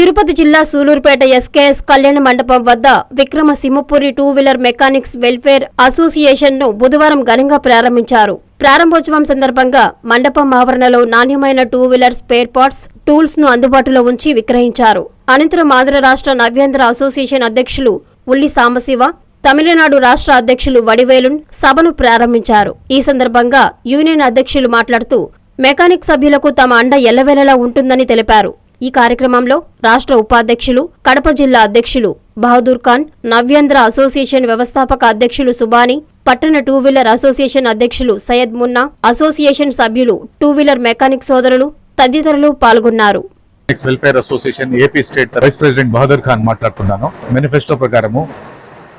తిరుపతి జిల్లా సూలూరుపేట ఎస్కేఎస్ కళ్యాణ మండపం వద్ద Vikrama Simhapuri two wheeler mechanics welfare అసోసియేషన్ను బుధవారం ఘనంగా ప్రారంభించారు. ప్రారంభోత్సవం సందర్భంగా మండపం ఆవరణలో నాణ్యమైన టూ వీలర్ స్పేర్ పార్ట్స్ టూల్స్ను అందుబాటులో ఉంచి విక్రయించారు. అనంతరం ఆంధ్ర రాష్ట్ర నవ్యాంధ్ర అసోసియేషన్ అధ్యక్షులు ఉల్లి సాంబశివ తమిళనాడు రాష్ట్ర అధ్యక్షులు వడివేలున్ సభను ప్రారంభించారు. ఈ సందర్భంగా యూనియన్ అధ్యక్షులు మాట్లాడుతూ మెకానిక్ సభ్యులకు తమ అండ ఎల్లవేళలా ఉంటుందని తెలిపారు. ఈ కార్యక్రమంలో రాష్ట్ర ఉపాధ్యక్షులు కడప జిల్లా అధ్యక్షులు బహదూర్ ఖాన్ నవ్యాంధ్ర అసోసియేషన్ వ్యవస్థాపక అధ్యక్షులు సుబాని పట్టణ టూ వీలర్ అసోసియేషన్ అధ్యక్షులు సయ్యద్ మున్నా అసోసియేషన్ సభ్యులు టూ వీలర్ మెకానిక్ సోదరులు తదితరులు పాల్గొన్నారు. Welfare association AP state vice president Bahadur Khan మాట్లాడుతున్నాను మేనిఫెస్టో ప్రకారము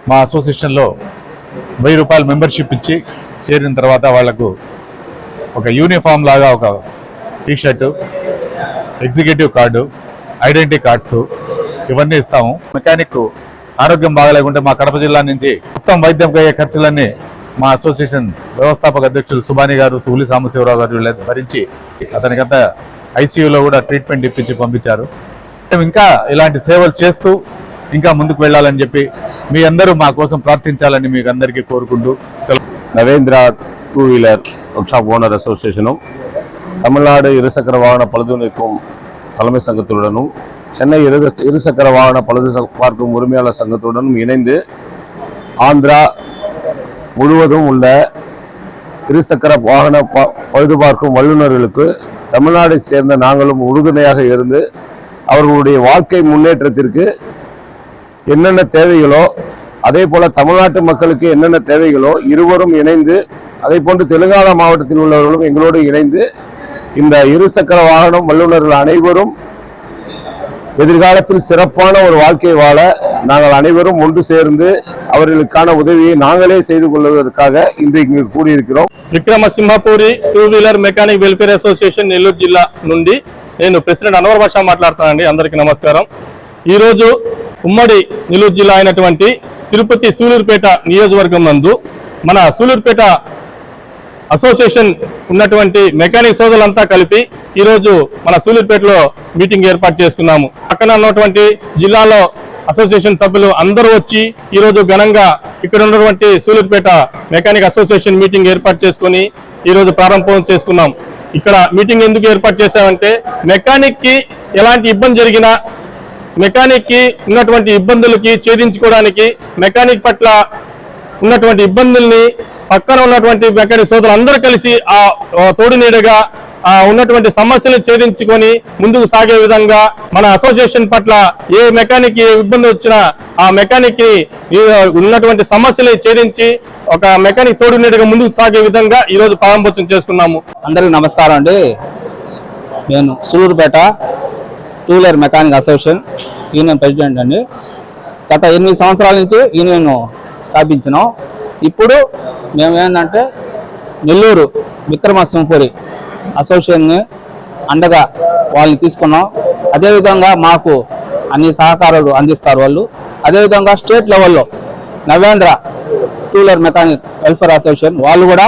మా అసోసియేషన్లో వెయ్యి రూపాయలు మెంబర్షిప్ ఇచ్చి చేరిన తర్వాత వాళ్ళకు ఒక యూనిఫామ్ లాగా ఒక T shirt executive card identity cards ఇవన్నీ ఇస్తాము. మెకానిక్ ఆరోగ్యం బాగలేకుంటే మా కడప జిల్లా నుంచి మొత్తం వైద్యం అయ్యే ఖర్చులన్నీ మా అసోసియేషన్ వ్యవస్థాపక అధ్యక్షులు సుబాని గారు సూలి సాంబశివరావు గారు భరించి అతనికంతా ఐసీయూలో కూడా ట్రీట్మెంట్ ఇప్పించి పంపించారు. ఇంకా ఇలాంటి సేవలు చేస్తూ ఇంకా ముందుకు వెళ్ళాలని చెప్పి మీ అందరూ మా కోసం ప్రార్థించాలని మీకు అందరికీ కోరుకుంటూ Narendra two wheeler workshop owner association Tamil Nadu இருசக்கர வாகன பழுதுணைக்கும் தலைமை சங்கத்துடனும் சென்னை இரு இருசக்கர வாகன பழுது பார்க்கும் உரிமையாளர் சங்கத்துடனும் இணைந்து ஆந்திரா முழுவதும் உள்ள இருசக்கர வாகன ப- பழுது பார்க்கும் வல்லுநர்களுக்கு தமிழ்நாடை சேர்ந்த நாங்களும் உறுதுணையாக இருந்து அவர்களுடைய வாழ்க்கை முன்னேற்றத்திற்கு என்னென்ன தேவைகளோ அதே போல தமிழ்நாட்டு மக்களுக்கு என்னென்ன தேவைகளோ இருவரும் இணைந்து அதே போன்று தெலுங்கானா மாவட்டத்தில் உள்ளவர்களும் எங்களோடு இணைந்து இந்த இருசக்கர வாகனம் வல்லுநர்கள் அனைவரும் எதிர்காலத்தில் சிறப்பான ஒரு வாழ்க்கை வாழ நாங்கள் அனைவரும் ஒன்று சேர்ந்து அவர்களுக்கான உதவியை நாங்களே செய்து கொள்வதற்காக இன்று இங்கு கூடியிருக்கிறோம் Vikramasimhapuri two wheeler mechanic welfare association Nellore జిల్లా నుండి నేను ప్రెసిడెంట్ అన్వర్ భాష మాట్లాడుతానండి అందరికీ నమస్కారం ఈరోజు ఉమ్మడి నెల్లూరు జిల్లా అయినటువంటి తిరుపతి సూలూరుపేట నియోజకవర్గం నందు మన సూలూరుపేట అసోసియేషన్ ఉన్నటువంటి మెకానిక్ సోదరులంతా కలిపి ఈరోజు మన సూలూరుపేటలో మీటింగ్ ఏర్పాటు చేసుకున్నాము పక్కన ఉన్నటువంటి జిల్లాలో అసోసియేషన్ సభ్యులు అందరూ వచ్చి ఈరోజు ఘనంగా ఇక్కడ ఉన్నటువంటి సూలూరుపేట మెకానిక్ అసోసియేషన్ మీటింగ్ ఏర్పాటు చేసుకొని ఈరోజు ప్రారంభం చేసుకున్నాం. ఇక్కడ మీటింగ్ ఎందుకు ఏర్పాటు చేశామంటే మెకానిక్కి ఎలాంటి ఇబ్బంది జరిగినా మెకానిక్కి ఉన్నటువంటి ఇబ్బందులకి ఛేదించుకోవడానికి మెకానిక్ పట్ల ఉన్నటువంటి ఇబ్బందుల్ని పక్కన ఉన్నటువంటి మెకానిక్ సోదరులు అందరూ కలిసి ఆ ఆ తోడు నీడగా ఆ ఉన్నటువంటి సమస్యలు ఛేదించుకొని ముందుకు సాగే విధంగా మన అసోసియేషన్ పట్ల ఏ మెకానిక్ ఇబ్బంది వచ్చినా ఆ మెకానిక్ ఉన్నటువంటి సమస్యలు ఛేదించి ఒక మెకానిక్ తోడు నీడగా ముందుకు సాగే విధంగా ఈ రోజు ప్రారంభోత్సవం చేసుకున్నాము అందరికీ నమస్కారం అండి. నేను Sullurpeta two wheeler mechanic association union president అండి. గత ఎనిమిది సంవత్సరాల నుంచి యూనియన్ స్థాపించినాం. ఇప్పుడు మేము ఏంటంటే నెల్లూరు విక్రమసింహపురి అసోసియేషన్ని అండగా వాళ్ళని తీసుకున్నాం. అదేవిధంగా మాకు అన్ని సహకారాలు అందిస్తారు వాళ్ళు. అదేవిధంగా స్టేట్ లెవెల్లో Navendra two wheeler mechanic welfare association వాళ్ళు కూడా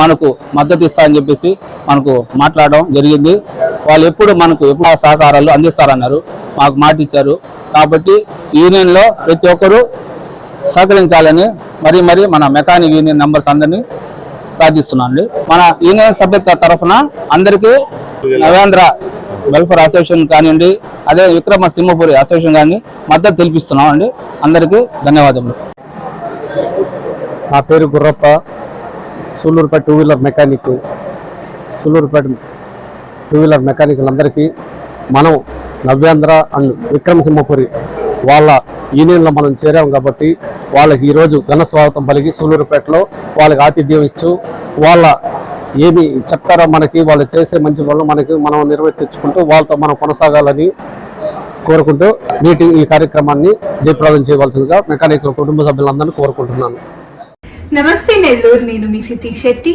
మనకు మద్దతు ఇస్తారని చెప్పేసి మనకు మాట్లాడడం జరిగింది. వాళ్ళు ఎప్పుడు మనకు ఎప్పుడు సహకారాలు అందిస్తారన్నారు. మాకు మాట ఇచ్చారు కాబట్టి యూనియన్లో ప్రతి ఒక్కరూ సహకరించాలని మరి మరి మన మెకానిక్ యూనియన్ మెంబర్స్ అందరినీ ప్రార్థిస్తున్నాను మన యూనియన్ సభ్యత తరఫున అందరికీ నవేంద్ర వెల్ఫేర్ అసోసియేషన్ కానివ్వండి అదే విక్రమ సింహపురి అసోసియేషన్ కానీ మద్దతు తెలిపిస్తున్నాం అండి అందరికీ ధన్యవాదములు. నా పేరు Gurrappa Sullurpeta two wheeler mechanic Sullurpeta two wheeler మెకానిక్లందరికీ మనం నవ్యాంధ్ర అండ్ విక్రమసింహపురి వాళ్ళ యూనియన్లో మనం చేరాం కాబట్టి వాళ్ళకి ఈరోజు ఘన స్వాగతం పలికి సూలూరుపేటలో వాళ్ళకి ఆతిథ్యం ఇస్తూ వాళ్ళ ఏమి చెప్తారో మనకి వాళ్ళు చేసే మంచి పనులు మనకి మనం నిర్వర్తించుకుంటూ వాళ్ళతో మనం కొనసాగాలని కోరుకుంటూ నీటి ఈ కార్యక్రమాన్ని జయప్రదం చేయవలసిందిగా మెకానికల్ కుటుంబ సభ్యులందరినీ కోరుకుంటున్నాను. నమస్తే నెల్లూరు నేను మీ శెట్టి.